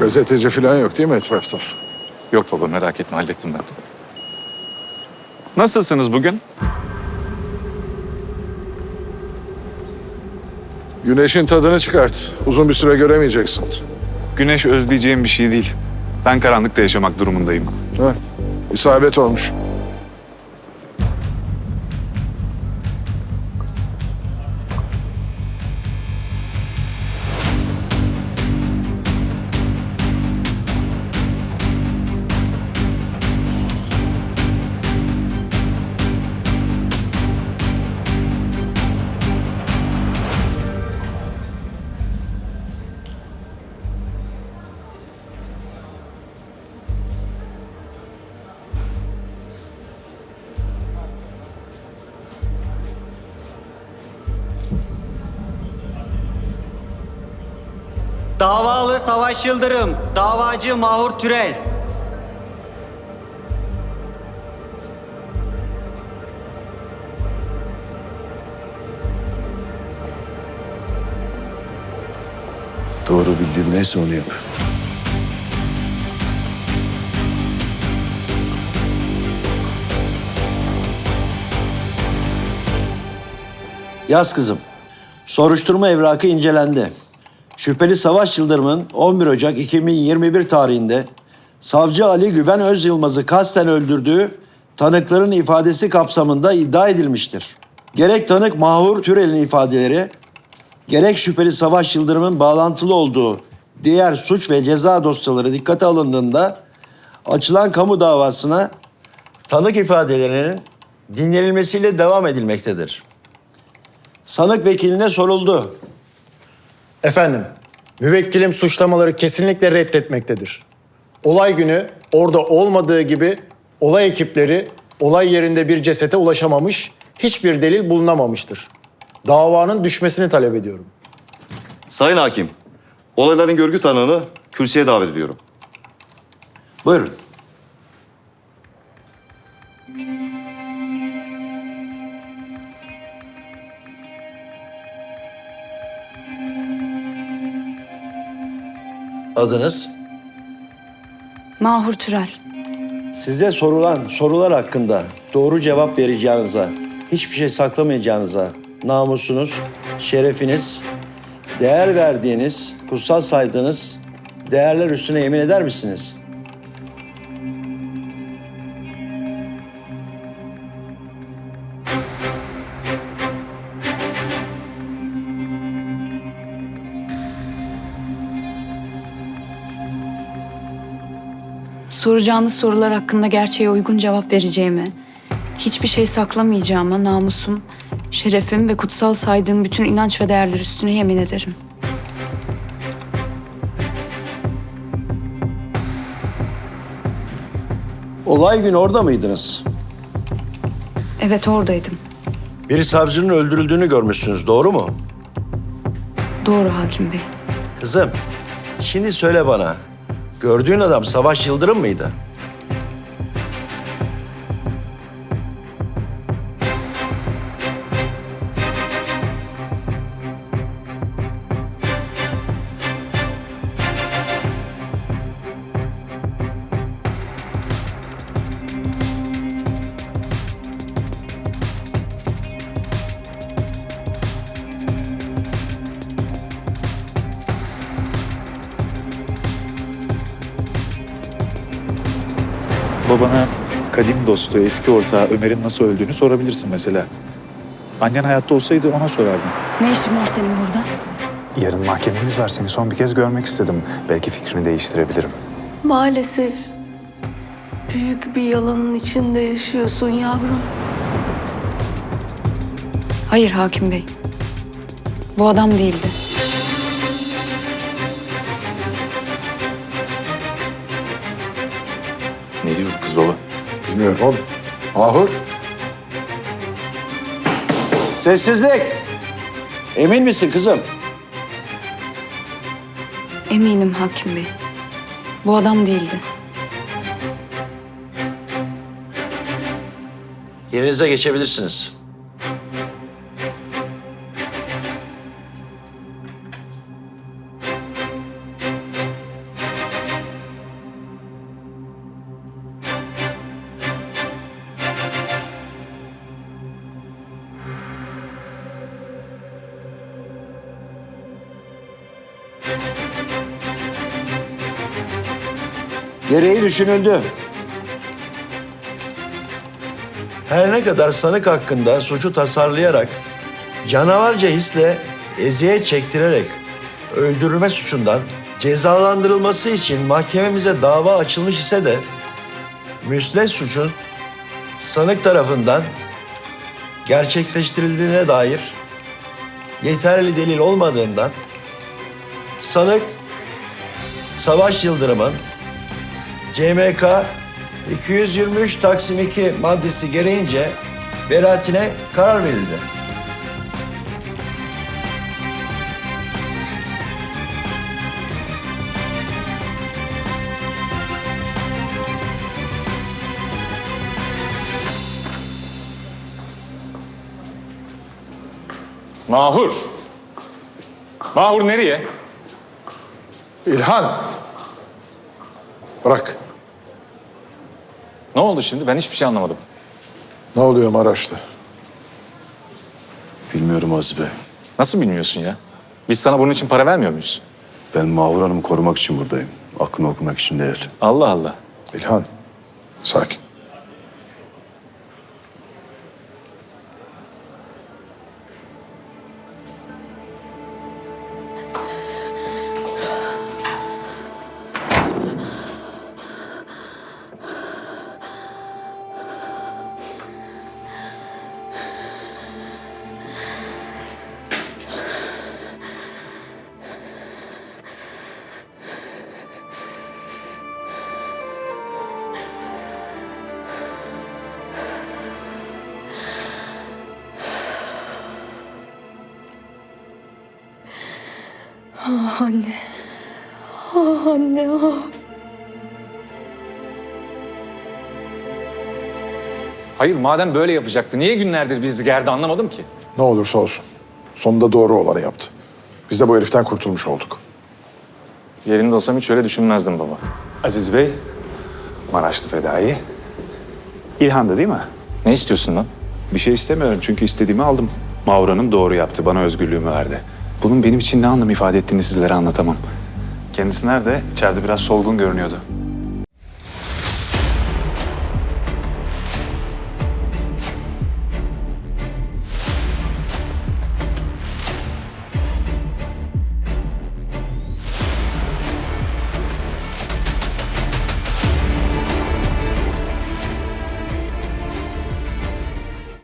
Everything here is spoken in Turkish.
Gazeteci falan yok değil mi etrafta? Yok baba merak etme hallettim ben. Nasılsınız bugün? Güneşin tadını çıkart. Uzun bir süre göremeyeceksin. Güneş özleyeceğim bir şey değil. Ben karanlıkta yaşamak durumundayım. Ha, isabet olmuş. Davalı Savaş Yıldırım, davacı Mahur Türel. Doğru bildiğin neyse onu yap. Yaz kızım. Soruşturma evrakı incelendi. Şüpheli Savaş Yıldırım'ın 11 Ocak 2021 tarihinde Savcı Ali Güven Öz Yılmaz'ı kasten öldürdüğü tanıkların ifadesi kapsamında iddia edilmiştir. Gerek tanık Mahur Türel'in ifadeleri, gerek şüpheli Savaş Yıldırım'ın bağlantılı olduğu diğer suç ve ceza dosyaları dikkate alındığında açılan kamu davasına tanık ifadelerinin dinlenilmesiyle devam edilmektedir. Sanık vekiline soruldu. Efendim, müvekkilim suçlamaları kesinlikle reddetmektedir. Olay günü orada olmadığı gibi olay ekipleri olay yerinde bir cesete ulaşamamış, hiçbir delil bulunamamıştır. Davanın düşmesini talep ediyorum. Sayın Hakim, olayların görgü tanığını kürsüye davet ediyorum. Buyurun. Adınız? Mahur Türel. Size sorulan sorular hakkında doğru cevap vereceğinize, hiçbir şey saklamayacağınıza, namusunuz, şerefiniz, değer verdiğiniz, kutsal saydığınız değerler üstüne yemin eder misiniz? Soracağınız sorular hakkında gerçeğe uygun cevap vereceğime, hiçbir şey saklamayacağıma namusum, şerefim ve kutsal saydığım bütün inanç ve değerler üstüne yemin ederim. Olay günü orada mıydınız? Evet oradaydım. Bir savcının öldürüldüğünü görmüşsünüz, doğru mu? Doğru hakim bey. Kızım, şimdi söyle bana. Gördüğün adam Savaş Yıldırım mıydı? Babana kadim dostu, eski ortağı Ömer'in nasıl öldüğünü sorabilirsin mesela. Annen hayatta olsaydı ona sorardın. Ne işin var senin burada? Yarın mahkememiz var. Seni son bir kez görmek istedim. Belki fikrini değiştirebilirim. Maalesef büyük bir yalanın içinde yaşıyorsun yavrum. Hayır hakim bey. Bu adam değildi. Baba? Bilmiyorum oğlum. Mahur. Sessizlik! Emin misin kızım? Eminim hakim bey. Bu adam değildi. Yerinize geçebilirsiniz. Gereği düşünüldü. Her ne kadar sanık hakkında suçu tasarlayarak, canavarca hisle eziyet çektirerek öldürülme suçundan cezalandırılması için mahkememize dava açılmış ise de müsnet suçun sanık tarafından gerçekleştirildiğine dair yeterli delil olmadığından sanık Savaş Yıldırım'ın CMK 223 Taksim 2 maddesi gereğince beraatine karar verildi. Mahur. Mahur nereye? İlhan! Bırak. Ne oldu şimdi? Ben hiçbir şey anlamadım. Ne oluyor Maraş'ta? Bilmiyorum Aziz Bey. Nasıl bilmiyorsun ya? Biz sana bunun için para vermiyor muyuz? Ben Mahur Hanım'ı korumak için buradayım. Aklını okumak için değil. Allah Allah. İlhan, sakin. Anne. Ah anne ah. Hayır madem böyle yapacaktı niye günlerdir bizi gerdi anlamadım ki. Ne olursa olsun. Sonunda doğru olanı yaptı. Biz de bu heriften kurtulmuş olduk. Yerinde olsam hiç öyle düşünmezdim baba. Aziz Bey, Maraşlı fedai. İlhan da değil mi? Ne istiyorsun lan? Bir şey istemiyorum çünkü istediğimi aldım. Mahur Hanım doğru yaptı, bana özgürlüğümü verdi. Bunun benim için ne anlam ifade ettiğini sizlere anlatamam. Kendisi nerede? İçeride biraz solgun görünüyordu.